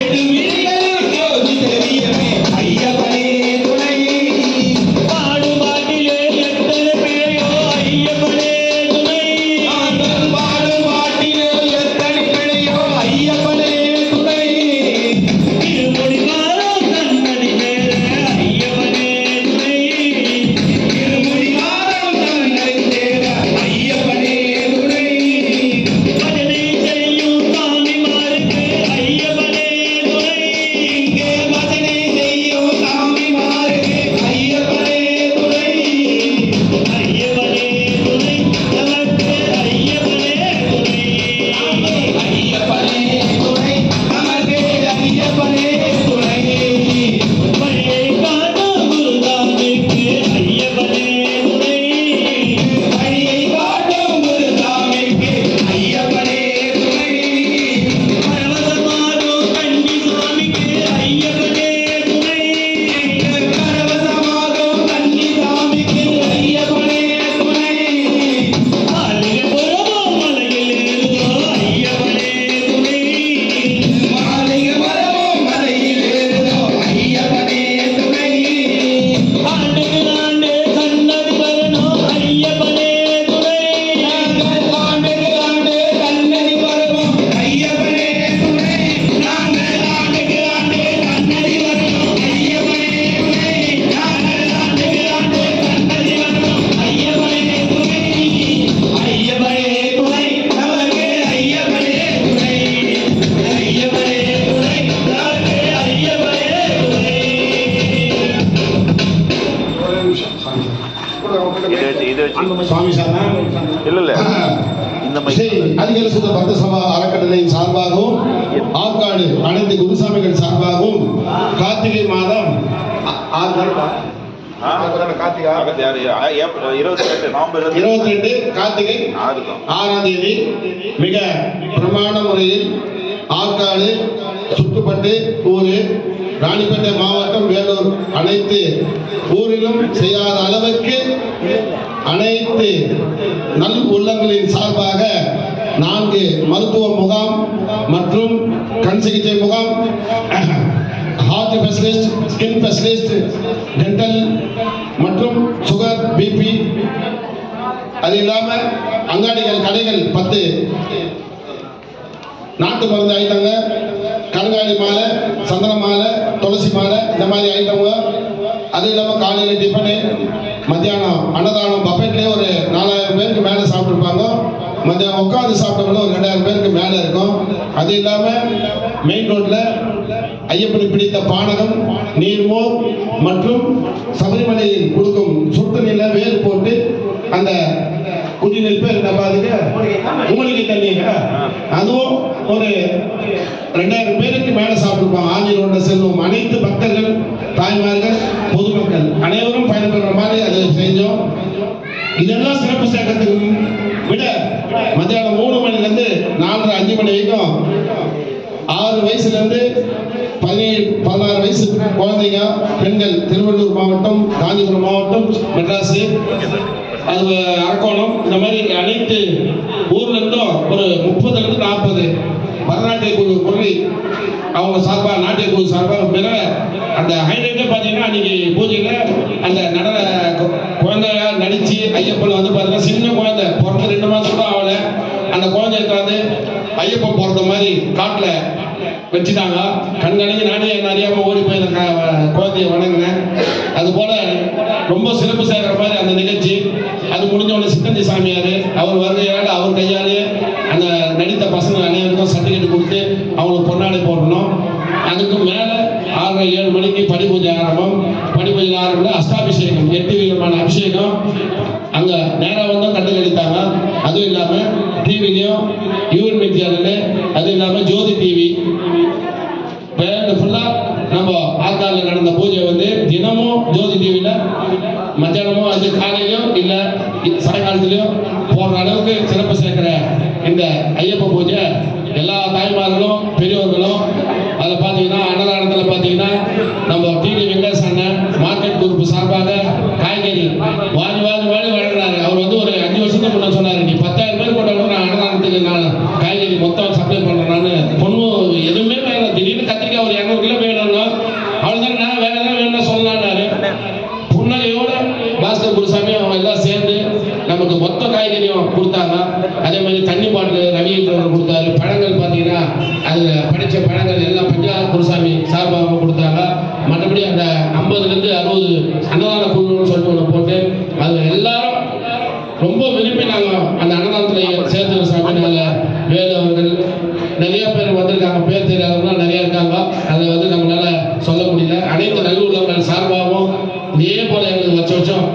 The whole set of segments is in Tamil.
Thank you. கார்த்திகை மாதம். ஆறு நாள் இருபத்தி ரெண்டு நவம்பர் இருபத்தி இருபத்தி ரெண்டு கார்த்திகை ஆறாம் தேதி. மிக பிரமாண முறையில் ஆற்காடு சுற்றுப்பட்டு ஊரு ராணிப்பேட்டை மாவட்டம் வேலூர். அனைத்து ஊரிலும் செய்யாத அளவுக்கு அனைத்து நல் உள்ளங்களின் சார்பாக நான்கு மருத்துவ முகாம் மற்றும் கண் சிகிச்சை முகாம். Heart specialist skin specialist dental மற்றும் சுகர் பிபி அது இல்லாமல் அங்காடிகள் கடைகள் பத்து. நாட்டு மருந்து ஐட்டங்க கண்காணி மாலை சந்தன மாலை துளசி மாலை இந்த மாதிரி ஐட்டங்க அது இல்லாமல் காலையில் டிஃபனு மத்தியானம் அன்னதானம் பஃபெட்லேயே ஒரு நாலாயிரம் பேருக்கு மேலே சாப்பிட்ருப்பாங்க மத்தியானம் உட்காந்து சாப்பிட்டோம்னா ஒரு ரெண்டாயிரம் பேருக்கு மேலே இருக்கும். அது இல்லாமல் மெயின் ரோட்டில் ஐயப்பனை பிடித்த பானகம் நீர்மோர் மற்றும் சபரிமலையில் கொடுக்கும் சுட்டு நில வேர் போட்டு அந்த குடிநீர் பேர் என்ன பாருங்க. மூலிகை தண்ணீங்க அதுவும் ஒரு ரெண்டாயிரம் பேருக்கு மேல சாப்பிட்டுருப்பாங்க ஆஞ்சி ரோட்ல செல்வம். அனைத்து பக்தர்கள் தாய்மார்கள் பொதுமக்கள் அனைவரும் பயன்படுற மாதிரி அதை செஞ்சோம். இதெல்லாம் சிறப்பு சேர்க்கறதுக்கு விட மத்தியானம் மூணு மணிலேருந்து நாலரை அஞ்சு மணி வரைக்கும் ஆறு வயசுல குழந்தைங்க பெண்கள் திருவள்ளூர் மாவட்டம் காஞ்சிபுரம் மாவட்டம் மெட்ராஸு அது அரக்கோணம் இந்த மாதிரி அனைத்து ஊர்ல இருந்தும் ஒரு முப்பதுல இருந்து நாற்பது பரநாட்டிய குழு முரளி அவங்க சார்பா நாட்டிய குழு சார்பாக பெற அந்த ஹைலைட்டே பார்த்தீங்கன்னா அன்னைக்கு பூஜையில் அந்த நடன கு- குழந்தையா நடிச்சு ஐயப்பன் வந்து பார்த்தீங்கன்னா சின்ன குழந்தை பிறந்து ரெண்டு மாதம் தான் ஆகலை. அந்த குழந்தைய வந்து ஐயப்பன் பிறந்த மாதிரி காட்டில் வச்சுட்டாங்க கண்காணிக்கு நானே நிறைய அறியாம ஓடி போய் அந்த க- குழந்தைய வணங்கினேன் அது போல ரொம்ப சிறப்பு சேர்க்கிற மாதிரி அந்த நிகழ்ச்சி அது முடிஞ்ச உடனே சித்தந்தி சாமியார் அவர் வருகையால் அவர் கையாலே அந்த நடித்த பசங்க அனைவருக்கும் சர்டிஃபிகேட் கொடுத்து அவங்களுக்கு பொன்னாடை போடணும் அதுக்கு மேலே ஆறரை ஏழு மணிக்கு படி பூஜை ஆரம்பம் படி பூஜை ஆரம்பில் அஷ்டாபிஷேகம் எட்டு விதமான அபிஷேகம் அங்கே நேராக வந்து கண்டு கழித்தாங்க அதுவும் இல்லாமல் டிவிலையும் யூஎன் மீடியாவில் அதுவும் இல்லாமல் ஜோதி டிவி வேறு ஃபுல்லாக நம்ம ஆற்காலில் நடந்த பூஜை வந்து தினமும் ஜோதி டிவியில் மத்தியானமும் அது காலையிலும் இல்லை சாயங்காலத்துலையும் போடுற அளவுக்கு சிறப்பு சேர்க்கிற இந்த ஐயப்ப பூஜை எல்லா ரொம்ப விரும்பி நாங்கள் அந்த அன்னதானத்தில் சேர்த்து சாப்பிட்டனால வேலு அவர்கள் நிறைய பேர் வந்திருக்காங்க. பேர் தெரியாதவங்க நிறைய இருக்காங்க அதை வந்து நம்மளால சொல்ல முடியல அனைத்து நல்லுள்ளவர்கள் சார்பாகவும் இதே போல எங்களுக்கு வருஷம் வருஷம்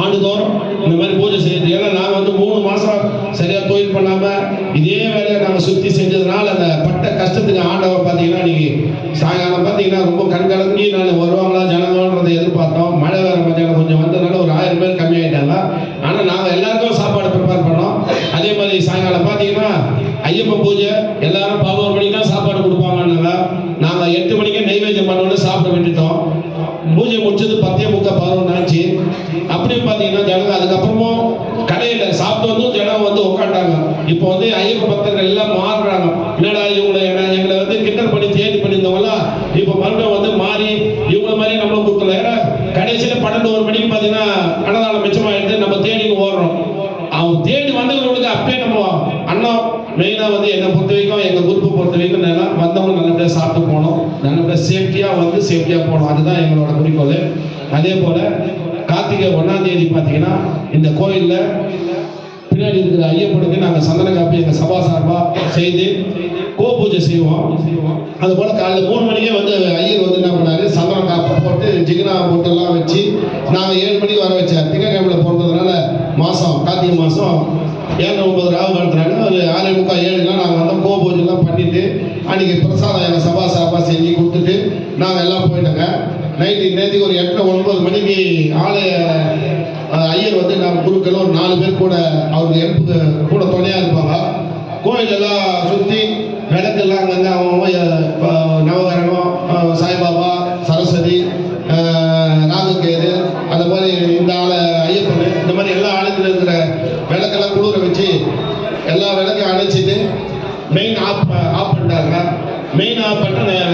ஆண்டுதோறும் இந்த மாதிரி பூஜை செய்யுது ஏன்னா நாங்கள் வந்து மூணு மாதம் சரியாக தொழில் பண்ணாமல் இதே வேலையை நாங்கள் சுற்றி செஞ்சதுனால அந்த பட்ட கஷ்டத்துக்கு ஆண்டவர் பார்த்தீங்கன்னா இன்னைக்கு சாயங்காலம் பார்த்தீங்கன்னா ரொம்ப கண்கலங்கி நான் வருவாங்களா ஜனங்கன்றதை எதிர்பார்த்தோம் மழை வேற மத்தியானம் கொஞ்சம் வந்ததுனால ஒரு ஆயிரம் பேர் கம்மியாயிட்டாங்க ஆனால் நாங்கள் எல்லாருக்கும் சாப்பாடு ப்ரிப்பேர் பண்ணோம் அதே மாதிரி சாயங்காலம் பார்த்தீங்கன்னா ஐயப்ப பூஜை எல்லாரும் பதினோரு மணிக்கு தான் சாப்பாடு கொடுப்பாங்கன்னாங்க நாங்கள் எட்டு மணிக்கே நெய்வேத்தியம் பண்ணோன்னு சாப்பிட விட்டுட்டோம் பூஜை முடிச்சது பத்தே முக்கா பதினொன்று ஆச்சு. அப்படியும் பார்த்தீங்கன்னா ஜனங்க அதுக்கப்புறமும் கடையில் சாப்பிட்டு வந்து ஜனம் வந்து உட்காண்டாங்க இப்போ வந்து ஐயப்ப பக்தர்கள் எல்லாம் மாறுறாங்க. என்னடா இவங்களை என்ன எங்களை வந்து கிண்டல் பண்ணி தேடி பண்ணியிருந்தவங்களாம் இப்போ மறுபடியும் வந்து மாறி இவங்கள மாதிரி நம்மளும் கொடுக்கல ஏன்னா கடைசியில் பன்னெண்டு ஒரு மணிக்கு பார்த்தீங்கன்னா அன்னதானம் மிச்சமாயிட்டு நம்ம தேடின்னு ஓடுறோம் அவன் தேடி வந்தவங்களுக்கு அப்பயே நம்ம அண்ணன் மெயினாக வந்து என்னை பொறுத்த வரைக்கும் எங்கள் குரூப்பை பொறுத்த வரைக்கும் நல்லா வந்தவங்க நல்லபடியாக சாப்பிட்டு போகணும் நல்லபடியாக சேஃப்டியாக வந்து சேஃப்டியாக போகணும் அதுதான் எங்களோட குறிக்கோள் அதே போல் கார்த்திகை ஒன்றாம் தேதி பார்த்தீங்கன்னா இந்த கோயிலில் பின்னாடி இருக்கிற ஐயப்பனுக்கு நாங்கள் சந்தன காப்பி எங்கள் சபா சார்பாக செய்து கோ பூஜை செய்வோம். அது போல் காலையில் மூணு மணிக்கே வந்து ஐயர் வந்து என்ன பண்ணாரு? சந்தன காப்பை போட்டு ஜிகினா போட்டெல்லாம் வச்சு நாங்கள் ஏழு மணிக்கு வர வச்சார் திங்கக்கிழமையில் பிறந்ததுனால மாதம் கார்த்திகை மாதம் ஏழு ஒன்பது ராகு காலத்துறாங்க ஒரு ஆறு முக்கால் ஏழுலாம் நாங்கள் வந்து கோ பூஜைலாம் பண்ணிவிட்டு அன்றைக்கி பிரசாதம் எங்கள் சபா சார்பாக செஞ்சு கொடுத்துட்டு நாங்கள் எல்லாம் போயிட்டோங்க. நைட்டு நேற்றுக்கு ஒரு எட்டு ஒன்பது மணிக்கு ஆலய ஐயர் வந்து நம்ம குருக்கள் ஒரு நாலு பேர் கூட அவருக்கு ஹெல்ப்புக்கு கூட துணையாக இருப்பாங்க. கோயிலெல்லாம் சுற்றி விளக்கெல்லாம் அங்கங்கே அவங்க நவகரணம் சாய்பாபா சரஸ்வதி அஹ், ராகுகேது அந்த மாதிரி இந்த ஆலை ஐயப்பன் இந்த மாதிரி எல்லா ஆலயத்தில் இருக்கிற விளக்கெல்லாம் குளிர வச்சு எல்லா விளக்கையும் அணைச்சிட்டு மெயின் ஆஃப் ஆஃப் பண்ணிட்டாங்க மெயினாக ஆஃப்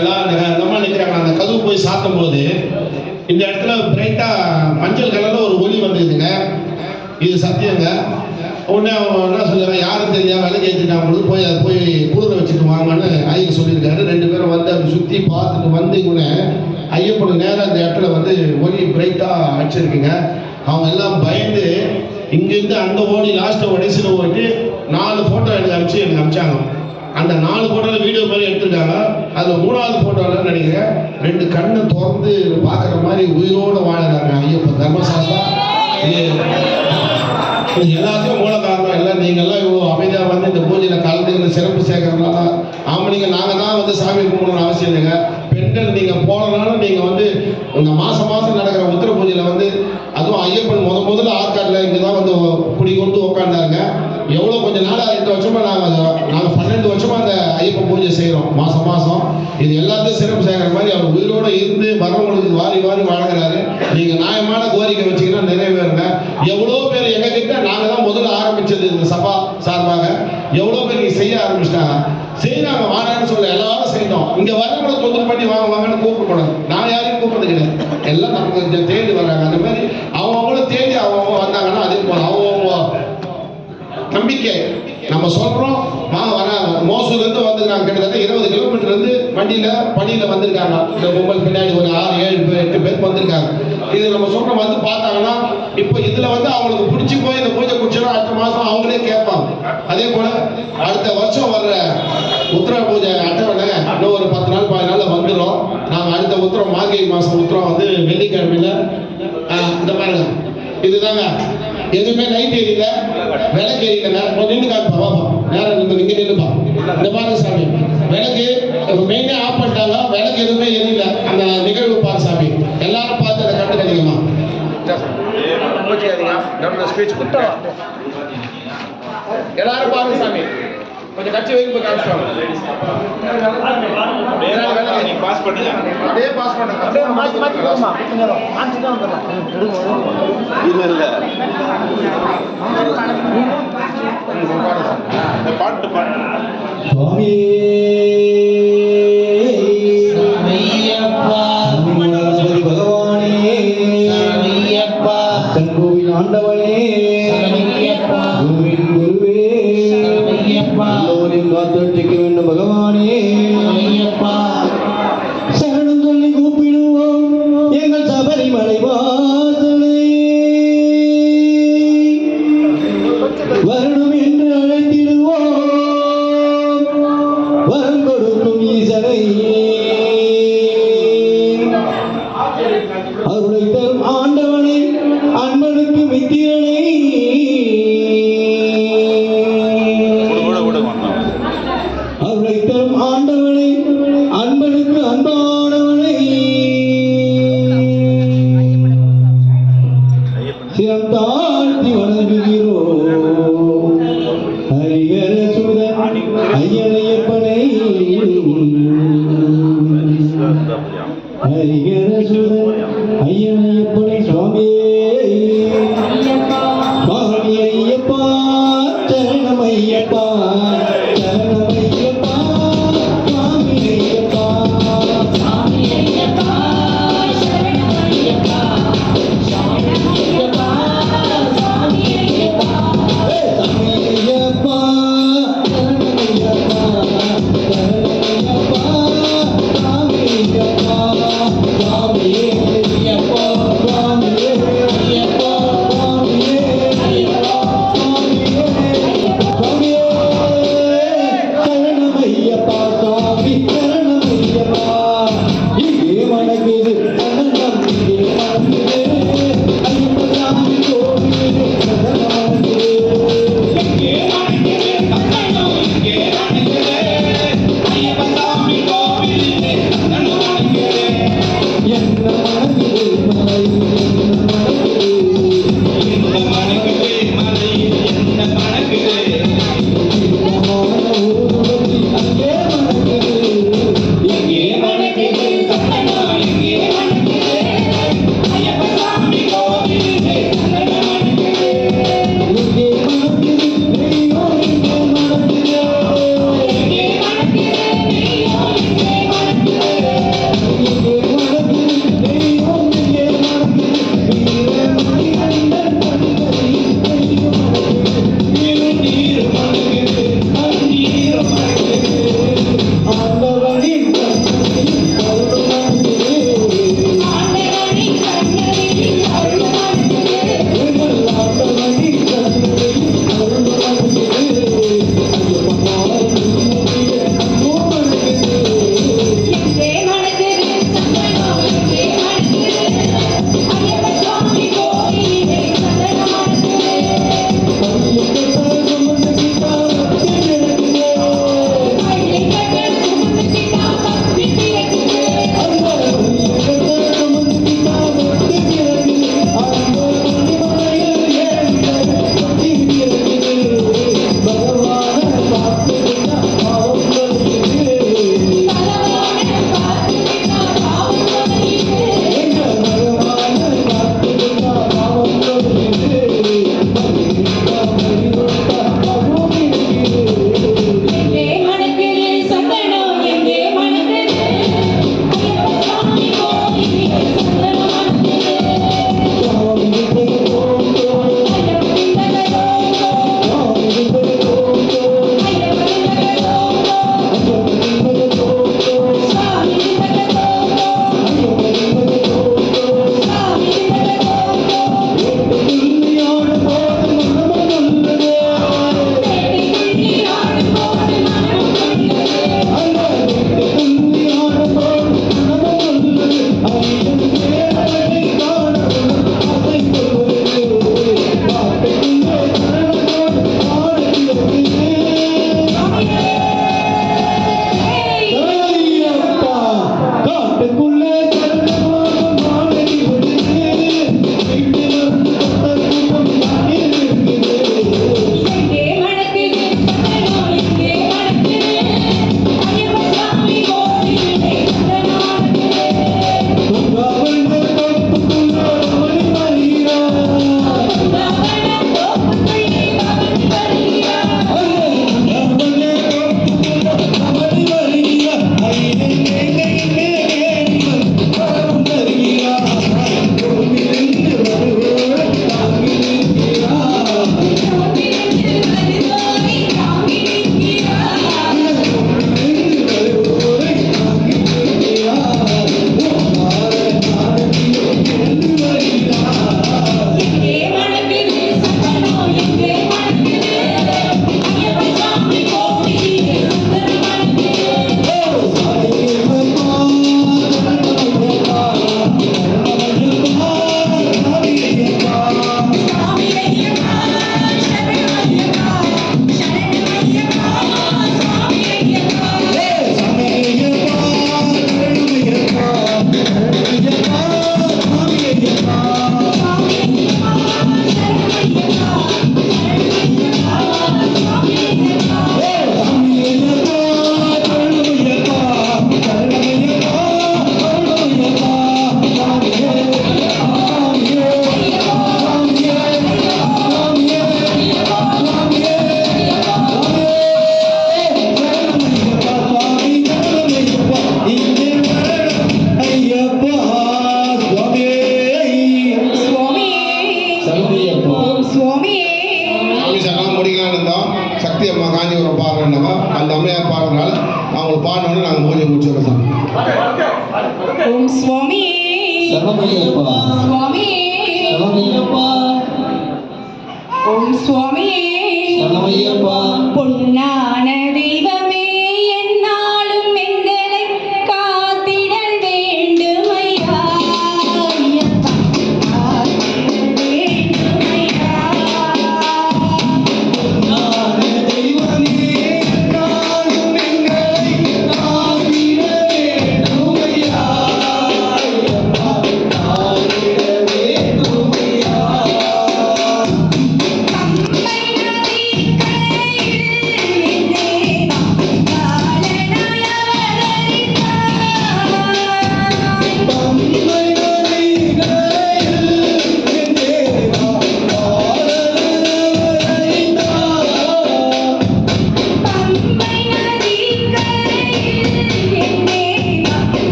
எல்லாம் நம்ம நிற்கிறாங்க அந்த கதவு போய் சாத்தும் போது இந்த இடத்துல பிரைட்டாக மஞ்சள் கலரில் ஒரு ஒளி வந்ததுங்க. இது சத்தியங்க. உடனே அவன் என்ன சொல்லுறான் யாரும் தெரியாம விலை ஏற்றிட்டான் பொழுது போய் அதை போய் கூரை வச்சுட்டு வாங்கன்னு ஐயன் சொல்லியிருக்காரு. ரெண்டு பேரும் வந்து அப்படி சுற்றி பார்த்துட்டு வந்து கூட ஐயப்பன் நேரம் அந்த இடத்துல வந்து ஒளி பிரைட்டாக அடிச்சிருக்குங்க. அவங்க எல்லாம் பயந்து இங்கேருந்து அங்கே ஓடி லாஸ்ட்டில் உடைசில் ஓட்டி நாலு ஃபோட்டோ எனக்கு அனுப்பிச்சு எனக்கு அனுப்பிச்சாங்க. அந்த நாலு ஃபோட்டோவில் வீடியோ மாதிரி எடுத்திருக்காங்க. அதுல மூணாவது ஃபோட்டோவில் நினைக்கிறேன் ரெண்டு கண்ணை திறந்து பார்க்குற மாதிரி உயிரோடு வாழறாங்க ஐயப்ப தர்மசாஸ்தா எல்லாத்தையும் இது எல்லாத்துக்கும் மூல காரணம் எல்லாம் நீங்கள்லாம் இவ்வளோ அமைதியாக வந்து இந்த பூஜையில் கலந்து இந்த சிறப்பு சேர்க்கறதுனால தான் ஆமாம் நீங்கள் நாங்கள் தான் வந்து சாமி கும்பிடணும்னு அவசியம் இல்லைங்க பெண்கள் நீங்கள் போனனாலும் நீங்கள் வந்து இந்த மாதம் மாதம் நடக்கிற உத்திர பூஜையில் வந்து அதுவும் ஐயப்பன் முத முதல்ல ஆற்காட்டில் இங்கே தான் வந்து குடி கொண்டு உட்காந்தாங்க எவ்வளோ கொஞ்சம் நாளாக ரெண்டு வருஷமாக நாங்கள் நாங்கள் பன்னெண்டு வருஷமாக அந்த ஐயப்பன் பூஜை செய்கிறோம் மாதம் மாதம் இது எல்லாத்தையும் சிறப்பு சேர்க்குற மாதிரி அவர் உயிரோடு இருந்து வரவங்களுக்கு வாரி வாரி வழங்குறாரு நீங்கள் நியாயமான கோரிக்கை வச்சீங்கன்னா நிறைவேறுங்க எவ்வளோ பேர் எங்ககிட்ட நாங்கள் தான் முதல்ல ஆரம்பிச்சது இந்த சபா சார்பாக எவ்வளோ பேர் நீங்க செய்ய ஆரம்பிச்சிட்டாங்க செய்யறாங்க வாரான்னு சொல்ல எல்லாரும் செய்யணும் இங்க வரவங்களை தொந்தரவு பண்ணி வாங்க வாங்கன்னு கூப்பிடக்கூடாது. நான் யாரையும் கூப்பிடுறது கிடையாது. எல்லாம் நமக்கு கொஞ்சம் தேடி வர்றாங்க. அந்த மாதிரி அவங்களும் தேடி அவங்க வந்தாங்கன்னா அதே போல அவங்க நம்பிக்கை. நம்ம சொல்றோம் மா வர மோசூர்ல இருந்து வந்துருக்காங்க. கிட்டத்தட்ட இருபது கிலோமீட்டர் இருந்து வண்டியில பணியில வந்திருக்காங்க. இந்த கும்பல் பின்னாடி ஒரு ஆறு ஏழு பேர் எட்டு பேர் வந்திருக்காங்க. இது நம்ம சொல்றோம் வந்து பார்த்தாங்கன்னா இப்போ இதுல வந்து அவங்களுக்கு பிடிச்சி போய் இந்த பூஜை குடிச்சா அடுத்த மாசம் அவங்களே கேட்பாங்க. அதே போல அடுத்த வருஷம் வர்ற உத்தர பூஜை அட்டவணை இன்னும் ஒரு பத்து நாள் பதினாலு நாள்ல வந்துடும் நாங்கள் அடுத்த உத்தரம் மார்கழி மாசம் உத்தரம் வந்து வெள்ளிக்கிழமையில இந்த பாருங்க இதுதாங்க. எதுவுமே லைட் எரியல விளக்கு எரியல கொஞ்சம் நின்று காப்பா பாப்பா நேரம் நின்று இங்க நின்றுப்பா இந்த பாருங்க சாமி. விளக்கு மெயினே ஆஃப் பண்ணிட்டாங்க. விளக்கு எதுவுமே எரியல அந்த நிகழ்வு பாரு சாமி. எல்லாரும் பார்த்து அதை கண்டு கிடைக்குமா எல்லாரும் பாருங்க சாமி. கொஞ்சம் கட்சி வைக்கும் போய் காமிச்சிட்டாங்க பாஸ் பண்ணுங்க அதே பாஸ் பண்ணுங்க மாற்றி மாற்றி போமா கொஞ்சம் நேரம் தான் வந்துடலாம் இல்ல இல்ல பாட்டு பாட்டு சுவாமியே.